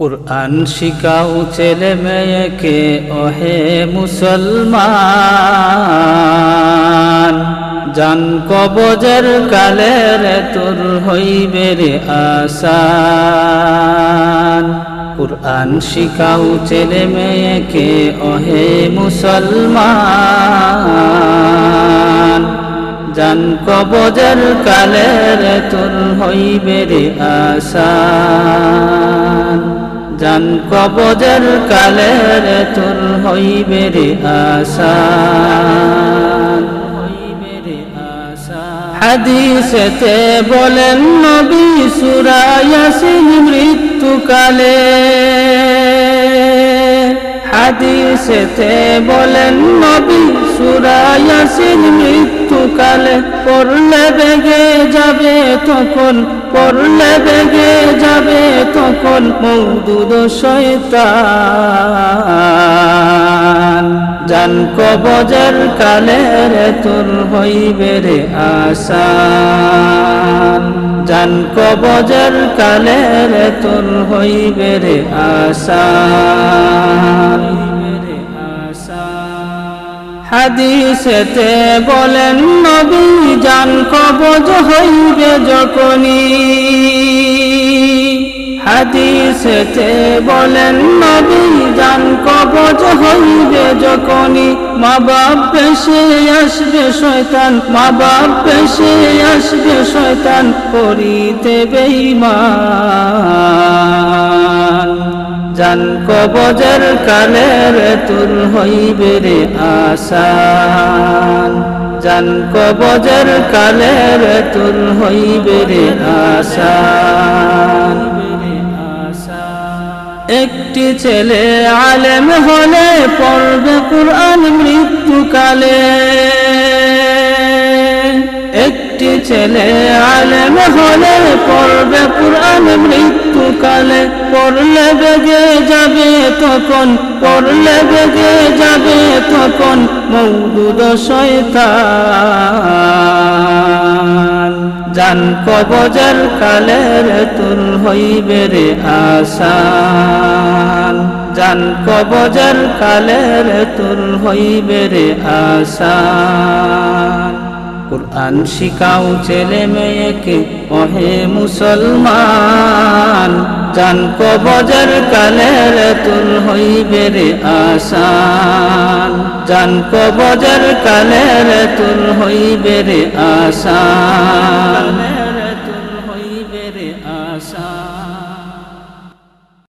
কুরআন শিখাও ছেলে মেয়েকে, ওহে মুসলমান। জান কবজের কালের তোর হইবে রে আসান। কুরআন শিখাও ছেলে মেয়েকে, ওহে মুসলমান। জান কবজের কালের তোর হইবে রে আসান। জান কবজের কালের তোর হইবে রে আসান হাদিসেতে বলেন নবী সূরা ইয়াসিন মৃত্যুকালে। হাদিসেতে বলেন নবী সূরা ইয়াসিন মৃত্যুকালে পড়লে বেগে যাবে তখন, পড়লে বেগে যাবে তখন মৌদুদ শয়তান। জান কবজের কালের তোর হইবে রে আসান। জান কবজের কালের তোর হইবে রে আসান। হাদিসেতে বলেন, নবী জান কবজ হইবে যখনই। হাদিসেতে বলেন, নবী জান কবজ হইবে যখনই। মা বাপ পেশে আসবে শয়তান, মা বাপ পেশে আসবে শয়তান করিতে বেঈমান। জান কবজের কালের তুল হইবে রে আসান। জান কবজের কালের তুল হইবে রে আসান। একটি ছেলে আলেম হলে পড়বে কুরআন মৃত্যুকালে। একটি ছেলে আলেম হলে পড়বে কুরআন মৃত্যুকালে পড়লে বেগে যাবে তখন, পড়লে বেগে যাবে তখন মৌদুদ শয়তান। জান কবজের কালের তুল হইবে রে আসান। জান কবজের কালের তুল হইবে রে আসান। কুরআন শিখাও ছেলে মেয়েকে ওহে মুসলমান। জান কবজর কালের তুল হইবে রে আসান। জান কবজর কালের তুল হইবে রে আসান।